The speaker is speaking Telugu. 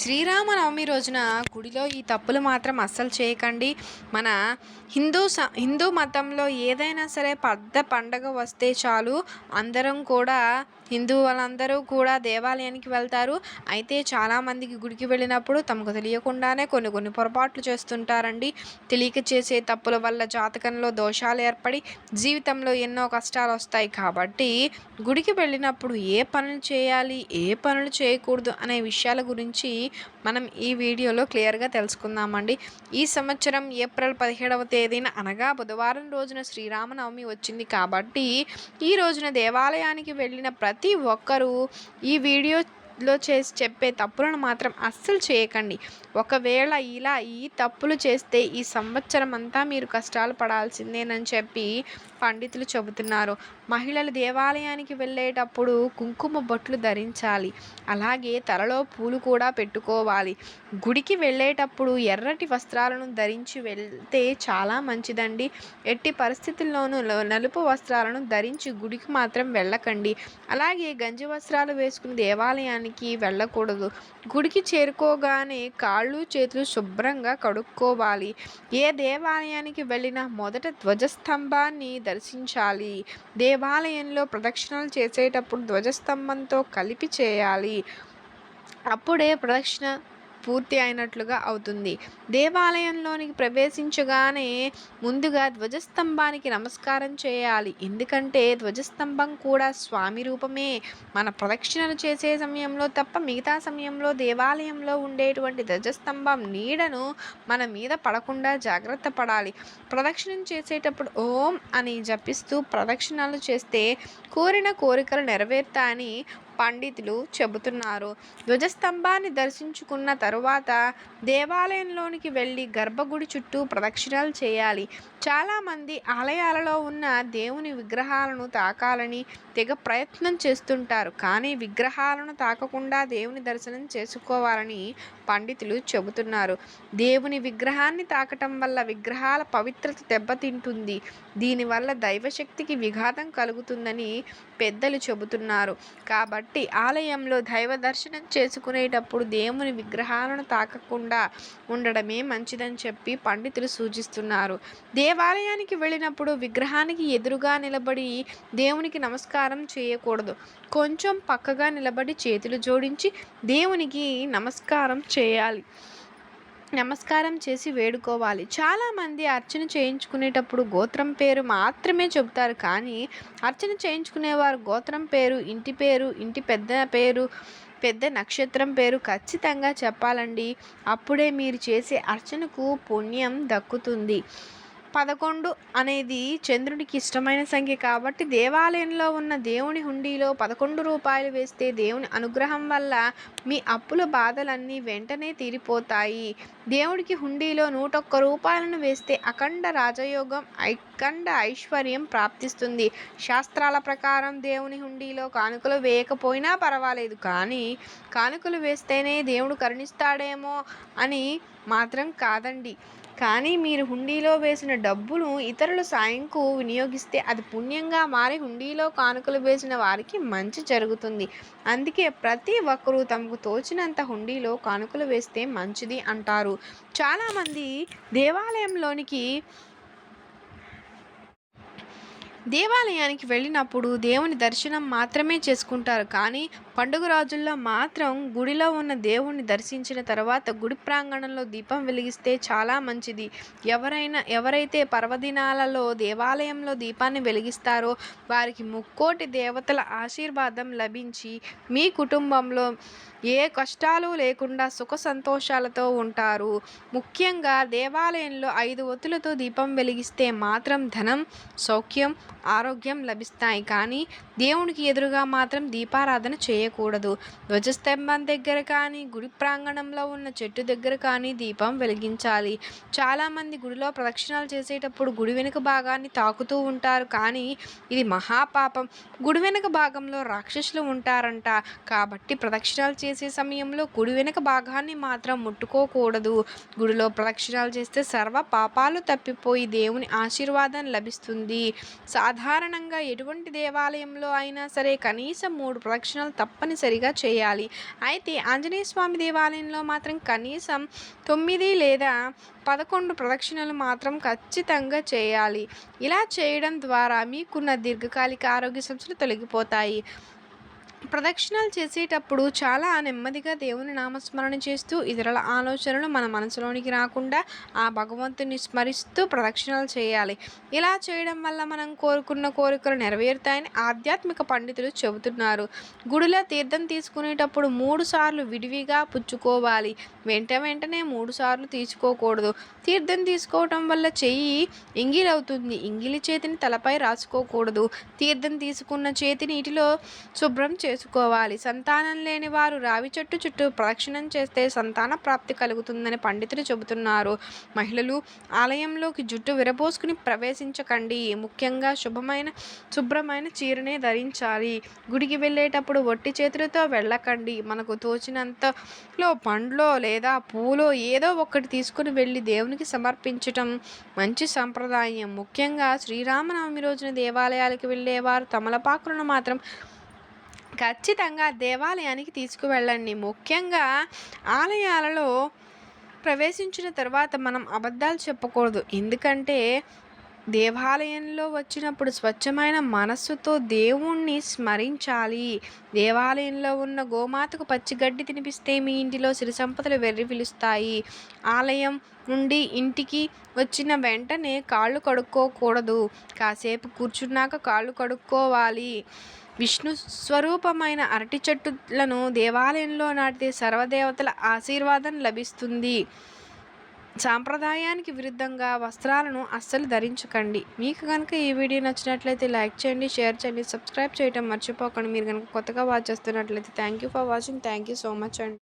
శ్రీరామనవమి రోజున గుడిలో ఈ తప్పులు మాత్రం అస్సలు చేయకండి. మన హిందూ స హిందూ మతంలో ఏదైనా సరే పెద్ద పండగ వస్తే చాలు అందరం కూడా హిందూ వాళ్ళందరూ కూడా దేవాలయానికి వెళ్తారు. అయితే చాలామందికి గుడికి వెళ్ళినప్పుడు తమకు తెలియకుండానే కొన్ని కొన్ని పొరపాట్లు చేస్తుంటారండి. తెలియక చేసే తప్పుల వల్ల జాతకంలో దోషాలు ఏర్పడి జీవితంలో ఎన్నో కష్టాలు వస్తాయి కాబట్టి గుడికి వెళ్ళినప్పుడు ఏ పనులు చేయాలి ఏ పనులు చేయకూడదు అనే విషయాల గురించి మనం ఈ వీడియోలో క్లియర్గా తెలుసుకుందామండి. ఈ సంవత్సరం ఏప్రిల్ పదిహేడవ తేదీన అనగా బుధవారం రోజున శ్రీరామనవమి వచ్చింది కాబట్టి ఈ రోజున దేవాలయానికి వెళ్ళిన ప్రతి ప్రతి ఒక్కరూ ఈ వీడియో లో చేసి చెప్పే తప్పులను మాత్రం అస్సలు చేయకండి. ఒకవేళ ఇలా ఈ తప్పులు చేస్తే ఈ సంవత్సరం అంతా మీరు కష్టాలు పడాల్సిందేనని చెప్పి పండితులు చెబుతున్నారు. మహిళలు దేవాలయానికి వెళ్ళేటప్పుడు కుంకుమ బొట్లు ధరించాలి. అలాగే తలలో పూలు కూడా పెట్టుకోవాలి. గుడికి వెళ్ళేటప్పుడు ఎర్రటి వస్త్రాలను ధరించి వెళ్తే చాలా మంచిదండి. ఎట్టి పరిస్థితుల్లోనూ నలుపు వస్త్రాలను ధరించి గుడికి మాత్రం వెళ్ళకండి. అలాగే గంజి వస్త్రాలు వేసుకుని దేవాలయాన్ని దేవాలయానికి వెళ్ళకూడదు. గుడికి చేరుకోగానే కాళ్ళు చేతులు శుభ్రంగా కడుక్కోవాలి. ఏ దేవాలయానికి వెళ్ళినా మొదట ధ్వజస్తంభాన్ని దర్శించాలి. దేవాలయంలో ప్రదక్షిణలు చేసేటప్పుడు ధ్వజస్తంభంతో కలిపి చేయాలి. అప్పుడే ప్రదక్షిణ పూర్తి అయినట్లుగా అవుతుంది. దేవాలయంలోనికి ప్రవేశించగానే ముందుగా ధ్వజస్తంభానికి నమస్కారం చేయాలి. ఎందుకంటే ధ్వజస్తంభం కూడా స్వామి రూపమే. మన ప్రదక్షిణలు చేసే సమయంలో తప్ప మిగతా సమయంలో దేవాలయంలో ఉండేటువంటి ధ్వజస్తంభం నీడను మన మీద పడకుండా జాగ్రత్త పడాలి. ప్రదక్షిణం చేసేటప్పుడు ఓం అని జపిస్తూ ప్రదక్షిణాలు చేస్తే కోరిన కోరికలు నెరవేరుతాయని పండితులు చెబుతున్నారు. ధ్వజస్తంభాన్ని దర్శించుకున్న తరువాత దేవాలయంలోనికి వెళ్ళి గర్భగుడి చుట్టూ ప్రదక్షిణాలు చేయాలి. చాలామంది ఆలయాలలో ఉన్న దేవుని విగ్రహాలను తాకాలని తెగ ప్రయత్నం చేస్తుంటారు. కానీ విగ్రహాలను తాకకుండా దేవుని దర్శనం చేసుకోవాలని పండితులు చెబుతున్నారు. దేవుని విగ్రహాన్ని తాకటం వల్ల విగ్రహాల పవిత్రత దెబ్బతింటుంది. దీనివల్ల దైవశక్తికి విఘాతం కలుగుతుందని పెద్దలు చెబుతున్నారు. కాబట్టి ఆలయంలో దైవ దర్శనం చేసుకునేటప్పుడు దేవుని విగ్రహాలను తాకకుండా ఉండడమే మంచిదని చెప్పి పండితులు సూచిస్తున్నారు. దేవాలయానికి వెళ్ళినప్పుడు విగ్రహానికి ఎదురుగా నిలబడి దేవునికి నమస్కారం చేయకూడదు. కొంచెం పక్కగా నిలబడి చేతులు జోడించి దేవునికి నమస్కారం చేయాలి. నమస్కారం చేసి వేడుకోవాలి. చాలామంది అర్చన చేయించుకునేటప్పుడు గోత్రం పేరు మాత్రమే చెబుతారు. కానీ అర్చన చేయించుకునేవారు గోత్రం పేరు ఇంటి పేరు ఇంటి పెద్ద పేరు పెద్ద నక్షత్రం పేరు ఖచ్చితంగా చెప్పాలండి. అప్పుడే మీరు చేసే అర్చనకు పుణ్యం దక్కుతుంది. పదకొండు అనేది చంద్రుడికి ఇష్టమైన సంఖ్య కాబట్టి దేవాలయంలో ఉన్న దేవుని హుండీలో పదకొండు రూపాయలు వేస్తే దేవుని అనుగ్రహం వల్ల మీ అప్పుల బాధలన్నీ వెంటనే తీరిపోతాయి. దేవుడికి హుండీలో నూటొక్క రూపాయలను వేస్తే అఖండ రాజయోగం అఖండ ఐశ్వర్యం ప్రాప్తిస్తుంది. శాస్త్రాల ప్రకారం దేవుని హుండీలో కానుకలు వేయకపోయినా పర్వాలేదు. కానీ కానుకలు వేస్తేనే దేవుడు కరుణిస్తాడేమో అని మాత్రం కాదండి. కానీ మీరు హుండీలో వేసిన డబ్బును ఇతరుల సాయంకు వినియోగిస్తే అది పుణ్యంగా మారి హుండీలో కానుకలు వేసిన వారికి మంచి జరుగుతుంది. అందుకే ప్రతి ఒక్కరూ తమకు తోచినంత హుండీలో కానుకలు వేస్తే మంచిది అంటారు. చాలామంది దేవాలయంలోనికి దేవాలయానికి వెళ్ళినప్పుడు దేవుని దర్శనం మాత్రమే చేసుకుంటారు. కానీ పండుగ రోజుల్లో మాత్రం గుడిలో ఉన్న దేవుణ్ణి దర్శించిన తర్వాత గుడి ప్రాంగణంలో దీపం వెలిగిస్తే చాలా మంచిది. ఎవరైనా ఎవరైతే పర్వదినాలలో దేవాలయంలో దీపాన్ని వెలిగిస్తారో వారికి ముక్కోటి దేవతల ఆశీర్వాదం లభించి మీ కుటుంబంలో ఏ కష్టాలు లేకుండా సుఖ సంతోషాలతో ఉంటారు. ముఖ్యంగా దేవాలయంలో ఐదు ఒత్తులతో దీపం వెలిగిస్తే మాత్రం ధనం సౌఖ్యం ఆరోగ్యం లభిస్తాయి. కానీ దేవునికి ఎదురుగా మాత్రం దీపారాధన చేయకూడదు. ధ్వజస్తంభం దగ్గర కానీ గుడి ప్రాంగణంలో ఉన్న చెట్టు దగ్గర కానీ దీపం వెలిగించాలి. చాలామంది గుడిలో ప్రదక్షిణాలు చేసేటప్పుడు గుడి వెనుక భాగాన్ని తాకుతూ ఉంటారు. కానీ ఇది మహాపాపం. గుడి వెనుక భాగంలో రాక్షసులు ఉంటారంట. కాబట్టి ప్రదక్షిణాలు చేసి సమయంలో గుడి వెనుక భాగాన్ని మాత్రం ముట్టుకోకూడదు. గుడిలో ప్రదక్షిణాలు చేస్తే సర్వ పాపాలు తప్పిపోయి దేవుని ఆశీర్వాదం లభిస్తుంది. సాధారణంగా ఎటువంటి దేవాలయంలో అయినా సరే కనీసం మూడు ప్రదక్షిణలు తప్పనిసరిగా చేయాలి. అయితే ఆంజనేయ స్వామి దేవాలయంలో మాత్రం కనీసం తొమ్మిది లేదా పదకొండు ప్రదక్షిణలు మాత్రం ఖచ్చితంగా చేయాలి. ఇలా చేయడం ద్వారా మీకున్న దీర్ఘకాలిక ఆరోగ్య సమస్యలు తొలగిపోతాయి. ప్రదక్షిణాలు చేసేటప్పుడు చాలా నెమ్మదిగా దేవుని నామస్మరణ చేస్తూ ఇతరుల ఆలోచనలు మన మనసులోనికి రాకుండా ఆ భగవంతుని స్మరిస్తూ ప్రదక్షిణాలు చేయాలి. ఇలా చేయడం వల్ల మనం కోరుకున్న కోరికలు నెరవేరుతాయని ఆధ్యాత్మిక పండితులు చెబుతున్నారు. గుడిలో తీర్థం తీసుకునేటప్పుడు మూడు సార్లు విడివిగా పుచ్చుకోవాలి. వెంట వెంటనే మూడు సార్లు తీసుకోకూడదు. తీర్థం తీసుకోవటం వల్ల చెయ్యి ఇంగిలవుతుంది. ఇంగిలి చేతిని తలపై రాసుకోకూడదు. తీర్థం తీసుకున్న చేతి నీటిలో శుభ్రం చేసుకోవాలి. సంతానం లేని వారు రావి చెట్టు చుట్టూ ప్రదక్షిణం చేస్తే సంతాన ప్రాప్తి కలుగుతుందని పండితులు చెబుతున్నారు. మహిళలు ఆలయంలోకి జుట్టు విరబోసుకుని ప్రవేశించకండి. ముఖ్యంగా శుభమైన శుభ్రమైన చీరనే ధరించాలి. గుడికి వెళ్ళేటప్పుడు ఒట్టి చేతులతో వెళ్ళకండి. మనకు తోచినంతలో పండ్లో లేదా పూలో ఏదో ఒకటి తీసుకుని వెళ్ళి దేవునికి సమర్పించటం మంచి సంప్రదాయం. ముఖ్యంగా శ్రీరామనవమి రోజున దేవాలయాలకు వెళ్ళేవారు తమలపాకులను మాత్రం ఖచ్చితంగా దేవాలయానికి తీసుకువెళ్ళండి. ముఖ్యంగా ఆలయాలలో ప్రవేశించిన తర్వాత మనం అబద్ధాలు చెప్పకూడదు. ఎందుకంటే దేవాలయంలో వచ్చినప్పుడు స్వచ్ఛమైన మనస్సుతో దేవుణ్ణి స్మరించాలి. దేవాలయంలో ఉన్న గోమాతకు పచ్చిగడ్డి తినిపిస్తే మీ ఇంటిలో సిరి సంపదలు వెర్రి పిలుస్తాయి ఆలయం నుండి ఇంటికి వచ్చిన వెంటనే కాళ్ళు కడుక్కోకూడదు. కాసేపు కూర్చున్నాక కాళ్ళు కడుక్కోవాలి. విష్ణు స్వరూపమైన అరటి చెట్టులను దేవాలయంలో నాటితే సర్వదేవతల ఆశీర్వాదం లభిస్తుంది. సాంప్రదాయానికి విరుద్ధంగా వస్త్రాలను అస్సలు ధరించకండి. మీకు కనుక ఈ వీడియో నచ్చినట్లయితే లైక్ చేయండి షేర్ చేయండి సబ్స్క్రైబ్ చేయడం మర్చిపోకండి. మీరు కనుక కొత్తగా వాచ్ చేస్తున్నట్లయితే thank you for watching. Thank you so much అండి.